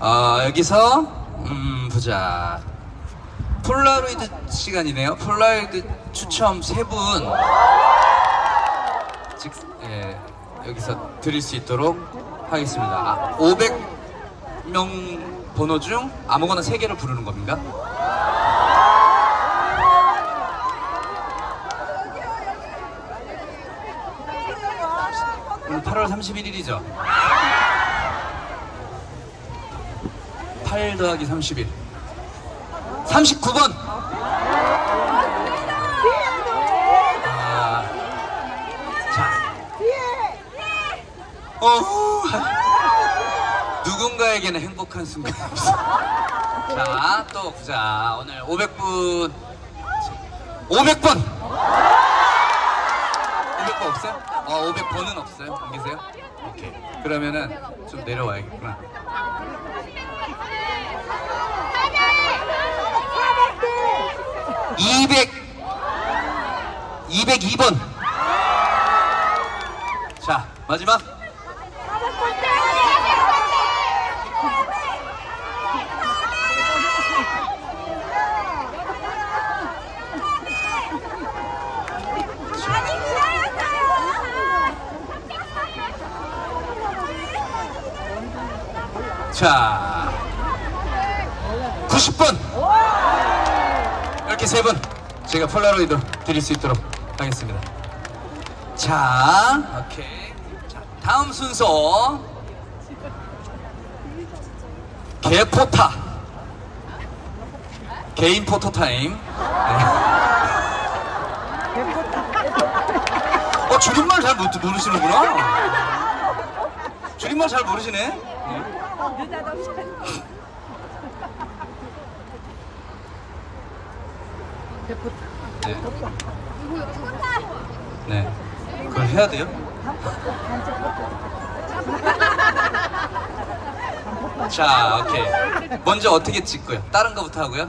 어, 여기서 음, 보자. 폴라로이드 시간이네요. 폴라로이드 추첨 세 분. 즉, 예, 여기서 드릴 수 있도록 하겠습니다. 아, 500명 번호 중 아무거나 세 개를 부르는 겁니까? 오늘 8월 31일이죠. 8 더하기 31. 39번! 아, 자. 어후. 누군가에게는 행복한 순간입니다. 자, 또 보자. 오늘 500분. 500번! 500번 없어요? 어, 500번은 없어요? 안 계세요? 오케이. 그러면은 좀 내려와야겠구나. 200 202번. 자 마지막. 자 90번 이렇게 세 분 제가 폴라로이드 드릴 수 있도록 하겠습니다. 자 오케이. 자 다음 순서. 개포타. 개인 포토 타임. 네. 어 줄임말 잘 모- 모르시는구나. 줄임말 잘 모르시네. 네. 네. 네. 그걸 해야 돼요? 자, 오케이. 먼저 어떻게 찍고요? 다른 거부터 하고요?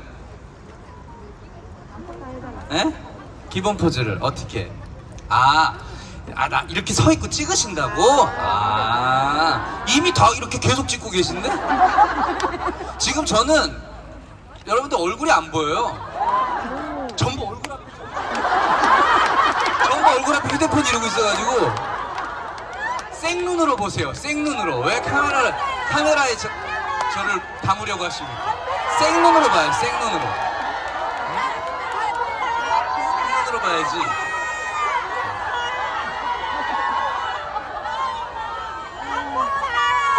네? 기본 포즈를 어떻게? 아, 아, 나 이렇게 서 있고 찍으신다고? 아, 이미 다 이렇게 계속 찍고 계신데? 지금 저는 여러분들 얼굴이 안 보여요. 전부 얼굴 앞에 전부 얼굴 앞에 휴대폰 이러고 있어가지고 생눈으로 보세요. 생눈으로. 왜 카메라를 카메라에 저, 저를 담으려고 하십니까? 생눈으로 봐요. 생눈으로. 생눈으로 봐야지.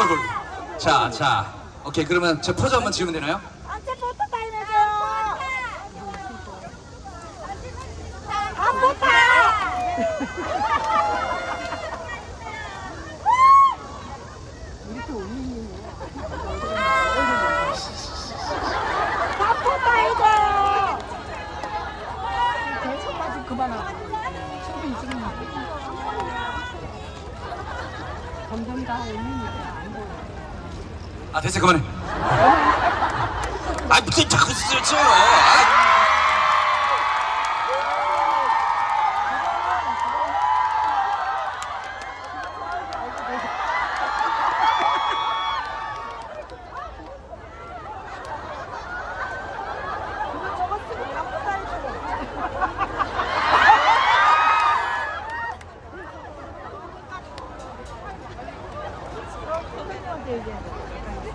어이구. 자, 자. 오케이. 그러면 제 포즈 한번 지으면 되나요? 언제 포토 타임 해줘요? 안 포타! 보여 아 됐어 그만해 아 무슨 자꾸 스트레쳐요 아. 저거 쓰고 다 포타 해줘. 선배님한테 얘기해야 돼.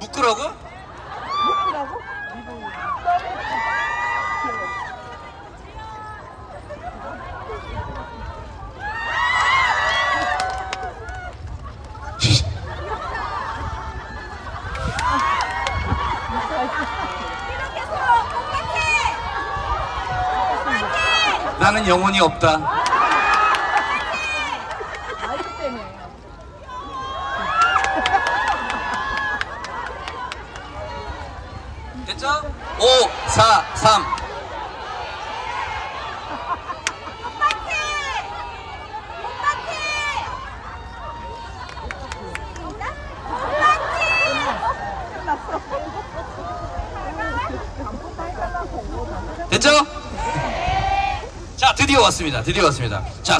묶으라고? 뭐라고? 나는 영혼이 없다. 마이크 때문에 됐죠? 5, 4, 3 됐죠? 자, 드디어 왔습니다. 드디어 왔습니다. 자,